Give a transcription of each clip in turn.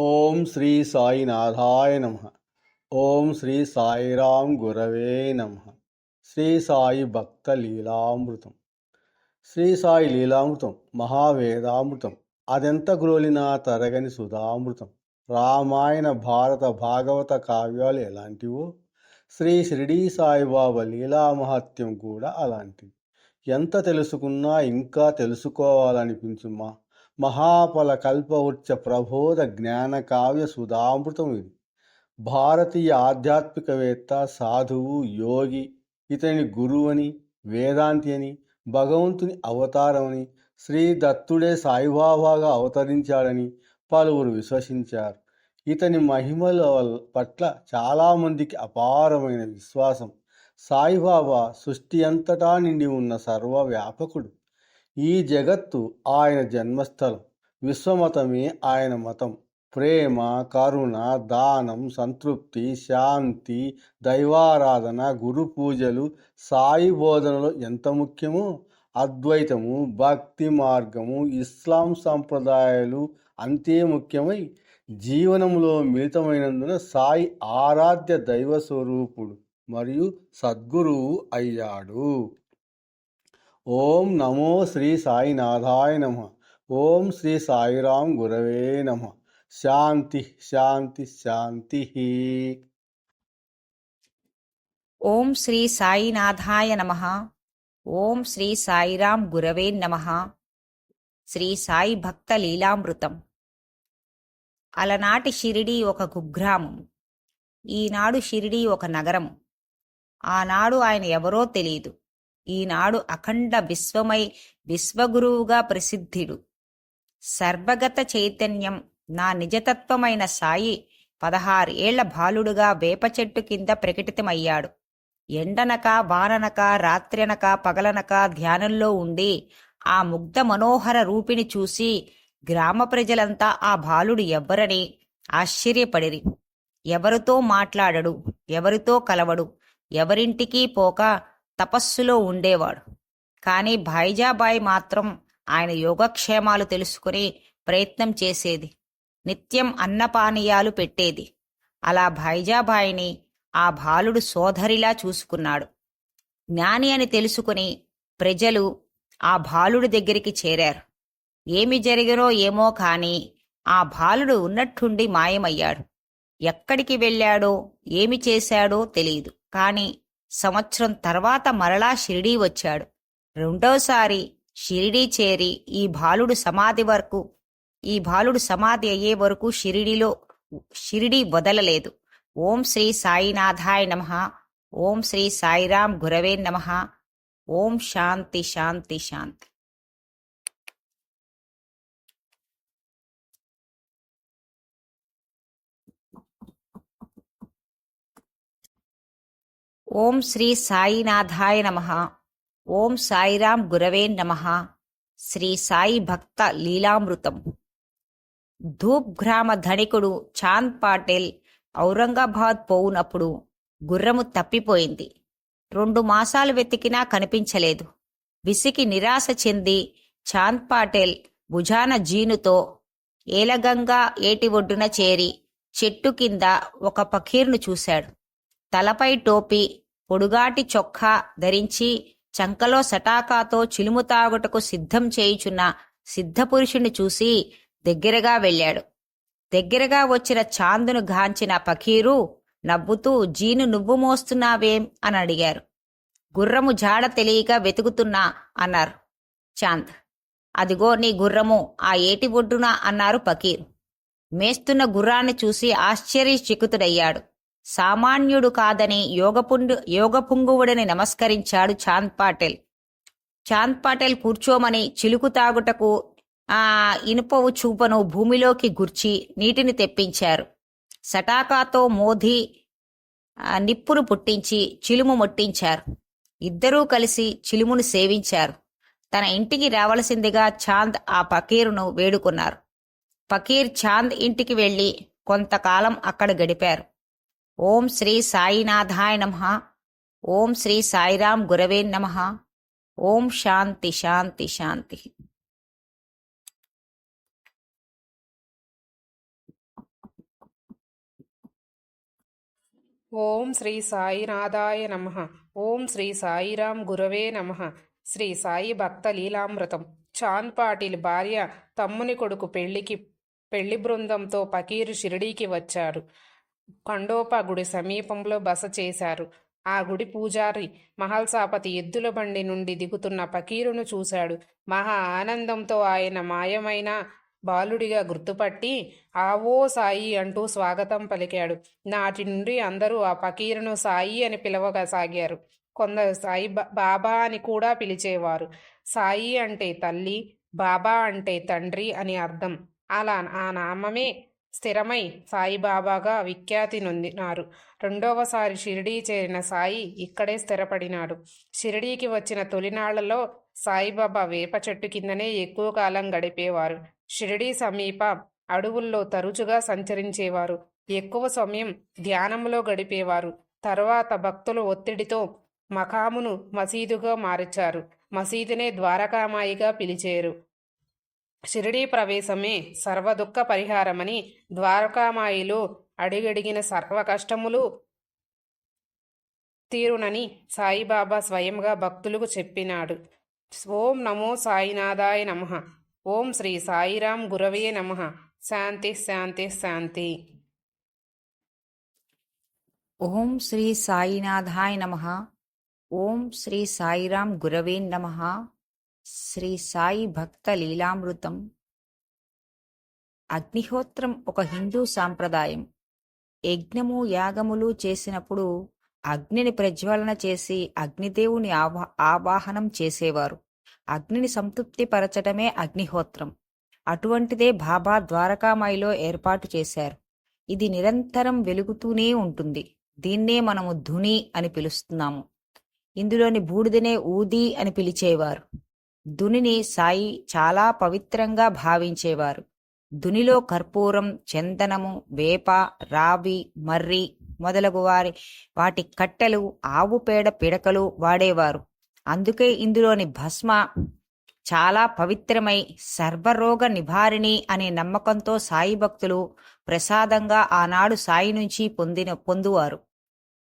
ఓం శ్రీ సాయినాథాయ నమ. ఓం శ్రీ సాయిరాం గురవే నమ. శ్రీ సాయి భక్త లీలామృతం. శ్రీ సాయి లీలామృతం మహావేదామృతం అదెంత గ్రోలినా తరగని సుధామృతం. రామాయణ భారత భాగవత కావ్యాలు ఎలాంటివో శ్రీ షిరిడీ సాయిబాబా లీలామహత్యం కూడా అలాంటివి. ఎంత తెలుసుకున్నా ఇంకా తెలుసుకోవాలనిపించుమా మహాఫల కల్పవృక్ష ప్రబోధ జ్ఞాన కావ్య సుధామృతం ఇది. భారతీయ ఆధ్యాత్మికవేత్త సాధువు యోగి ఇతని గురువని వేదాంతి అని భగవంతుని అవతారమని శ్రీ దత్తుడే సాయిబాబాగా అవతరించాడని పలువురు విశ్వసించారు. ఇతని మహిమల పట్ల చాలామందికి అపారమైన విశ్వాసం. సాయిబాబా సృష్టి అంతటా నిండి ఉన్న సర్వవ్యాపకుడు. ఈ జగత్తు ఆయన జన్మస్థలం. విశ్వమతమే ఆయన మతం. ప్రేమ కరుణ దానం సంతృప్తి శాంతి దైవారాధన గురు పూజలు సాయి బోధనలు ఎంత ముఖ్యమో అద్వైతము భక్తి మార్గము ఇస్లాం సంప్రదాయాలు అంతే ముఖ్యమై జీవనంలో మిళితమైనందున సాయి ఆరాధ్య దైవ స్వరూపుడు మరియు సద్గురువు అయ్యాడు. ఓం నమో శ్రీ సాయినాథాయ నమ. ఓం శ్రీ సాయిరాం గురవే నమ. శాంతి శాంతి శాంతి. ఓం శ్రీ సాయినాథాయ నమ. ఓం శ్రీ సాయిరాం గురవే నమ. శ్రీ సాయి భక్త లీలామృతం. అలనాటి షిరిడి ఒక కుగ్రామం. ఈనాడు షిరిడి ఒక నగరం. ఆనాడు ఆయన ఎవరో తెలియదు. ఈనాడు అఖండ విశ్వమై విశ్వగురువుగా ప్రసిద్ధిడు. సర్వగత చైతన్యం నా నిజతత్వమైన సాయి పదహారు ఏళ్ళ బాలుడుగా వేప చెట్టు కింద ప్రకటితమయ్యాడు. ఎండనక వాననక రాత్రనక పగలనక ధ్యానంలో ఉండి ఆ ముగ్ధ మనోహర రూపిని చూసి గ్రామ ప్రజలంతా ఆ బాలుడు ఎవ్వరని ఆశ్చర్యపడిరి. ఎవరితో మాట్లాడడు? ఎవరితో కలవడు? ఎవరింటికి పోక తపస్సులో ఉండేవాడు. కానీ భాయిజాబాయి మాత్రం ఆయన యోగక్షేమాలు తెలుసుకుని ప్రయత్నం చేసేది. నిత్యం అన్నపానీయాలు పెట్టేది. అలా భాయిజాబాయిని ఆ బాలుడు సోదరిలా చూసుకున్నాడు. జ్ఞాని అని తెలుసుకుని ప్రజలు ఆ బాలుడి దగ్గరికి చేరారు. ఏమి జరిగినో ఏమో కాని ఆ బాలుడు ఉన్నట్టుండి మాయమయ్యాడు. ఎక్కడికి వెళ్ళాడో ఏమి చేశాడో తెలియదు కాని సంవత్సరం తర్వాత మరలా షిరిడీ వచ్చాడు. రెండోసారి షిరిడీ చేరి ఈ బాలుడు సమాధి వరకు ఈ బాలుడు సమాధి అయ్యే వరకు షిరిడిలో షిరిడీ వదలలేదు. ఓం శ్రీ సాయినాథాయ నమ. ఓం శ్రీ సాయిరాం గురవే నమ. ఓం శాంతి శాంతి శాంతి. ఓం శ్రీ సాయినాథాయ నమ. ఓం సాయిరాం గురవే నమ. శ్రీ సాయి భక్త లీలామృతం. ధూప్ గ్రామ ధనికుడు చాంద్ పాటేల్ ఔరంగాబాద్ పోవునప్పుడు గుర్రము తప్పిపోయింది. రెండు మాసాలు వెతికినా కనిపించలేదు. విసికి నిరాశ చెంది చాంద్ పాటేల్ భుజాన జీనుతో ఏలగంగా ఏటి ఒడ్డున చేరి చెట్టు కింద ఒక పఖీర్ను చూశాడు. తలపై టోపీ పొడుగాటి చొక్కా ధరించి చంకలో సటాకాతో చిలుము తాగుటకు సిద్ధం చేయుచున్న సిద్ధపురుషుణ్ణి చూసి దగ్గరగా వెళ్ళాడు. దగ్గరగా వచ్చిన చాందును గాంచిన పకీరు నవ్వుతూ జీను నువ్వు మోస్తున్నావేం అని అడిగారు. గుర్రము జాడ తెలియక వెతుకుతున్నా అన్నారు చాంద్. అదిగో నీ గుర్రము ఆ ఏటి ఒడ్డున అన్నారు పకీర్. మేస్తున్న గుర్రాన్ని చూసి ఆశ్చర్యచకితుడయ్యాడు. సామాన్యుడు కాదని యోగపుండు యోగపుంగువుడని నమస్కరించాడు చాంద్ పాటేల్. చాంద్ పాటేల్ కూర్చోమని చిలుకు తాగుటకు ఆ ఇనుపవు చూపను భూమిలోకి గుర్చి నీటిని తెప్పించారు. సటాకాతో మోదీ నిప్పును పుట్టించి చిలుము మొట్టించారు. ఇద్దరూ కలిసి చిలుమును సేవించారు. తన ఇంటికి రావలసిందిగా చాంద్ ఆ పకీరును వేడుకున్నారు. పకీర్ చాంద్ ఇంటికి వెళ్ళి కొంతకాలం అక్కడ గడిపారు. ఓం శ్రీ సాయినాథాయ నమ. ఓం శ్రీ సాయిరాం గురవే నమ. ఓం శాంతి శాంతి శాంతి. ఓం శ్రీ సాయినాథాయ నమ. ఓం శ్రీ సాయిరాం గురవే నమ. శ్రీ సాయి భక్త లీలామృతం. చాన్ పాటిల్ భార్య తమ్ముని కొడుకు పెళ్ళికి పెళ్ళి బృందంతో పకీరు షిరిడీకి వచ్చారు. ఖండోప గుడి సమీపంలో బస చేశారు. ఆ గుడి పూజారి మహల్సాపతి ఎద్దుల బండి నుండి దిగుతున్న పకీరును చూశాడు. మహా ఆనందంతో ఆయన మాయమైన బాలుడిగా గుర్తుపట్టి ఆవో సాయి అంటూ స్వాగతం పలికాడు. నాటి నుండి అందరూ ఆ పకీరును సాయి అని పిలవగా సాగారు కొందరు సాయి బా- బాబా అని కూడా పిలిచేవారు. సాయి అంటే తల్లి బాబా అంటే తండ్రి అని అర్థం. అలా ఆ నామమే స్థిరమై సాయిబాబాగా విఖ్యాతి నొందినారు రెండవసారి షిరిడీ చేరిన సాయి ఇక్కడే స్థిరపడినాడు. షిరిడీకి వచ్చిన తొలినాళ్ళలో సాయిబాబా వేప చెట్టు కిందనే ఎక్కువ కాలం గడిపేవారు. షిరిడీ సమీప అడవుల్లో తరచుగా సంచరించేవారు. ఎక్కువ సమయం ధ్యానంలో గడిపేవారు. తర్వాత భక్తుల ఒత్తిడితో మకామును మసీదుగా మార్చారు. మసీదునే ద్వారకామాయిగా పిలిచేరు. షిరిడీ ప్రవేశమే సర్వదుఃఖ పరిహారమని ద్వారకామాయిలో అడిగడిగిన సర్వ కష్టములు తీరునని సాయిబాబా స్వయంగా భక్తులకు చెప్పినాడు. ఓం నమో సాయినాథాయ నమ. ఓం శ్రీ సాయిరాం గురవే నమ. శాంతి శాంతి శాంతి. ఓం శ్రీ సాయినాథాయ నమ. ఓం శ్రీ సాయిరాం గురవే నమ. శ్రీ సాయి భక్త లీలామృతం. అగ్నిహోత్రం ఒక హిందూ సాంప్రదాయం. యజ్ఞము యాగములు చేసినప్పుడు అగ్నిని ప్రజ్వలన చేసి అగ్నిదేవుని ఆవా ఆవాహనం చేసేవారు. అగ్నిని సంతృప్తిపరచటమే అగ్నిహోత్రం. అటువంటిదే బాబా ద్వారకామాయిలో ఏర్పాటు చేశారు. ఇది నిరంతరం వెలుగుతూనే ఉంటుంది. దీన్నే మనము ధుని అని పిలుస్తున్నాము. ఇందులోని బూడిదనే ఊది అని పిలిచేవారు. దునిని సాయి చాలా పవిత్రంగా భావించేవారు. దునిలో కర్పూరం చందనము వేప రావి మర్రి మొదలగు వారి వాటి కట్టెలు ఆవు పేడ పిడకలు వాడేవారు. అందుకే ఇందులోని భస్మ చాలా పవిత్రమై సర్వరోగ నివారిణి అనే నమ్మకంతో సాయి భక్తులు ప్రసాదంగా ఆనాడు సాయి నుంచి పొందిన పొందువారు.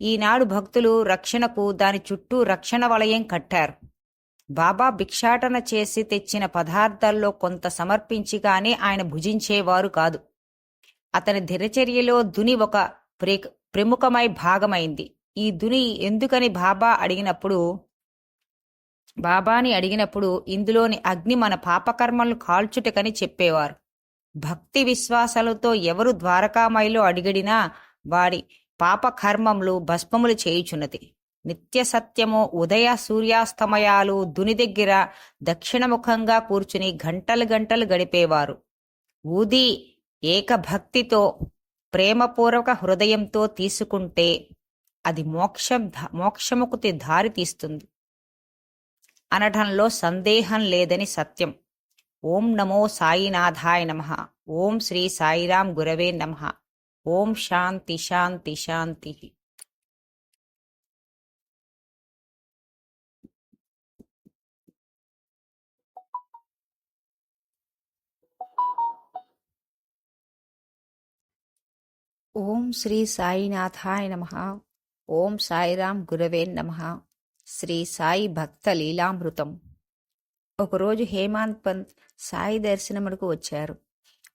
ఈనాడు భక్తులు రక్షణకు దాని చుట్టూ రక్షణ వలయం కట్టారు. బాబా భిక్షాటన చేసి తెచ్చిన పదార్థాల్లో కొంత సమర్పించిగానే ఆయన భుజించేవారు కాదు. అతని దినచర్యలో దుని ఒక ప్రే ప్రముఖమై భాగమైంది. ఈ దుని ఎందుకని బాబా అడిగినప్పుడు బాబాని అడిగినప్పుడు ఇందులోని అగ్ని మన పాపకర్మలను కాల్చుటకని చెప్పేవారు. భక్తి విశ్వాసాలతో ఎవరు ద్వారకామాయిలో అడిగడినా వాడి పాపకర్మములు భస్మములు చేయుచున్నది. నిత్యసత్యము ఉదయ సూర్యాస్తమయాలు దుని దగ్గర దక్షిణముఖంగా కూర్చుని గంటలు గంటలు గడిపేవారు. ఊది ఏకభక్తితో ప్రేమపూర్వక హృదయంతో తీసుకుంటే అది మోక్షం మోక్షముకు దారి తీస్తుంది. అనటంలో సందేహం లేదని సత్యం. ఓం నమో సాయినాథాయ నమ. ఓం శ్రీ సాయిరాం గురవే నమ. ఓం శాంతి శాంతి శాంతి. ఓం శ్రీ సాయినాథాయ నమ. ఓం సాయిరాం గురవే నమ. శ్రీ సాయి భక్త లీలామృతం. ఒకరోజు హేమాంత్ పంత్ సాయి దర్శనమునకు వచ్చారు.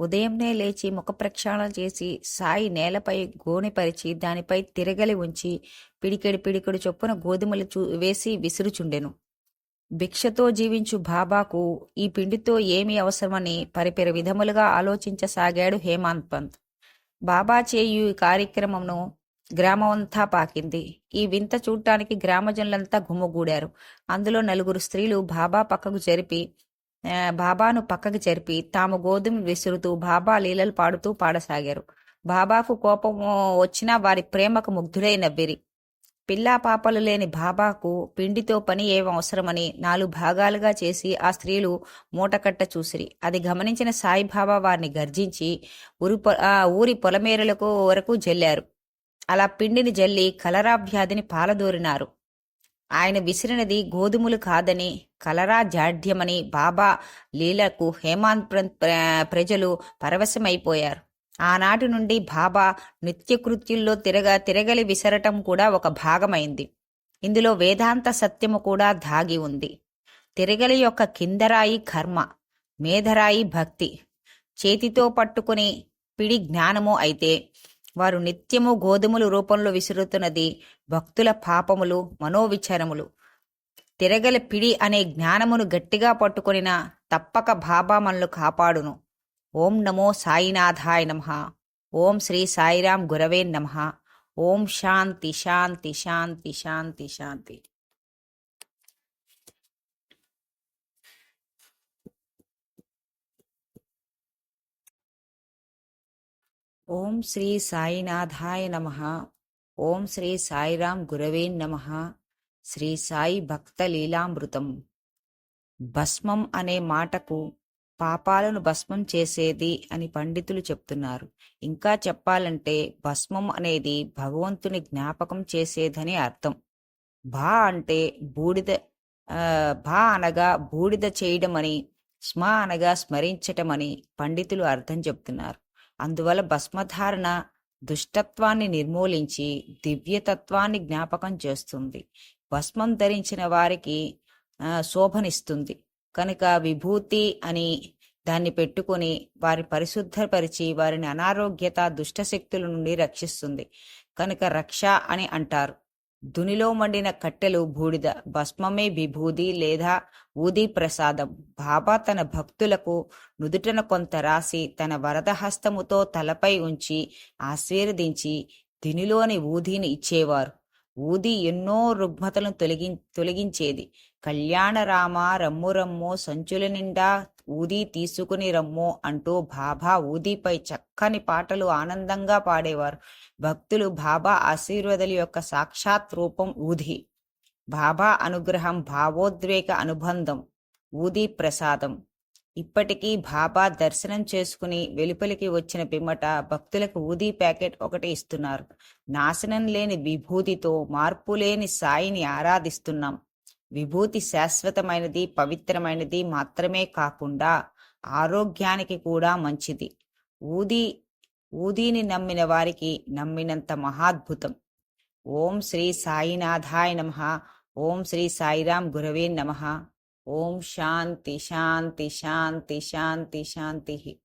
ఉదయంనే లేచి ముఖ ప్రక్షాళన చేసి సాయి నేలపై గోనెపరిచి దానిపై తిరగలి ఉంచి పిడికెడు పిడికెడు చొప్పున గోధుమలు చూ వేసి విసురుచుండెను. భిక్షతో జీవించు బాబాకు ఈ పిండితో ఏమి అవసరమని పరిపెర విధములుగా ఆలోచించసాగాడు హేమాంత్ పంత్. బాబా చేయు ఈ కార్యక్రమంను గ్రామమంతా పాకింది. ఈ వింత చూడటానికి గ్రామజనులంతా గుమ్మగూడారు. అందులో నలుగురు స్త్రీలు బాబా పక్కకు జరిపి బాబాను పక్కకు జరిపి తాము గోధుమ విసురుతూ బాబా లీలలు పాడుతూ పాడసాగారు. బాబాకు కోపం వచ్చినా వారి ప్రేమకు ముగ్ధులై నవ్విరి పిల్లా పాపలు లేని బాబాకు పిండితో పని ఏమవసరమని అవసరమని నాలుగు భాగాలుగా చేసి ఆ స్త్రీలు మూటకట్ట చూసిరి. అది గమనించిన సాయిబాబా వారిని గర్జించి ఊరి పొ- ఆ ఊరి పొలమేరలకు వరకు జల్లారు. అలా పిండిని జల్లి కలరా వ్యాధిని పాలదోరినారు. ఆయన విసిరినది గోధుమలు కాదని కలరా జాడ్యమని బాబా లీలకు హేమాంత్ ప్రజలు పరవశమైపోయారు. ఆనాటి నుండి బాబా నిత్యకృత్యుల్లో తిరగ తిరగలి విసరటం కూడా ఒక భాగమైంది. ఇందులో వేదాంత సత్యము కూడా దాగి ఉంది. తిరగలి యొక్క కిందరాయి కర్మ మేధరాయి భక్తి చేతితో పట్టుకుని పిడి జ్ఞానము అయితే వారు నిత్యము గోధుమలు రూపంలో విసురుతున్నది భక్తుల పాపములు మనోవిచారములు. తిరగల పిడి అనే జ్ఞానమును గట్టిగా పట్టుకొనిన తప్పక బాబా మనల్ని కాపాడును. ఓం నమో సాయినాథాయ నమ. ఓం శ్రీ సాయిరాం గురవే నమ. ఓం శాంతి శాంతి శాంతి శాంతి శాంతి. ఓం శ్రీ సాయినాథాయ నమ. ఓం శ్రీ సాయిరాం గురవే నమ. శ్రీ సాయి భక్త లీలామృతం. భస్మం అనే మాటకు పాపాలను భస్మం చేసేది అని పండితులు చెప్తున్నారు. ఇంకా చెప్పాలంటే భస్మం అనేది భగవంతుని జ్ఞాపకం చేసేదని అర్థం. భా అంటే బూడిద భా అనగా బూడిద చేయడమని స్మ అనగా స్మరించటమని పండితులు అర్థం చెప్తున్నారు. అందువల్ల భస్మధారణ దుష్టత్వాన్ని నిర్మూలించి దివ్యతత్వాన్ని జ్ఞాపకం చేస్తుంది. భస్మం ధరించిన వారికి శోభనిస్తుంది. కనుక విభూతి అని దాన్ని పెట్టుకొని వారి పరిశుద్ధపరిచి వారిని అనారోగ్యత దుష్టశక్తుల నుండి రక్షిస్తుంది. కనుక రక్ష అని అంటారు. దునిలో మండిన కట్టెలు బూడిద భస్మమే విభూది లేదా ఊది ప్రసాదం. బాబా తన భక్తులకు నుదుటన కొంత రాసి తన వరదహస్తముతో తలపై ఉంచి ఆశీర్వదించి దినిలోని ఊదిని ఇచ్చేవారు. ఊది ఎన్నో రుగ్మతలను తొలగి తొలగించేది. కళ్యాణ రామ రమ్ము రమ్ము సంచుల నిండా ఊది తీసుకుని రమ్ము అంటూ బాబా ఊదిపై చక్కని పాటలు ఆనందంగా పాడేవారు. భక్తులు బాబా ఆశీర్వదల యొక్క సాక్షాత్ రూపం ఊది. బాబా అనుగ్రహం భావోద్వేగ అనుబంధం ఊది ప్రసాదం. ఇప్పటికీ బాబా దర్శనం చేసుకుని వెలుపలికి వచ్చిన పిమ్మట భక్తులకు ఊదీ ప్యాకెట్ ఒకటి ఇస్తున్నారు. నాశనం లేని విభూతితో మార్పు లేని సాయిని ఆరాధిస్తున్నాం. విభూతి శాశ్వతమైనది పవిత్రమైనది మాత్రమే కాకుండా ఆరోగ్యానికి కూడా మంచిది. ఊది ఊదీని నమ్మిన వారికి నమ్మినంత మహాద్భుతం. ఓం శ్రీ సాయినాథాయ నమ. ఓం శ్రీ సాయిరాం గురవే నమ. ఓం శాంతి శాంతి శాంతి శాంతి శాంతి.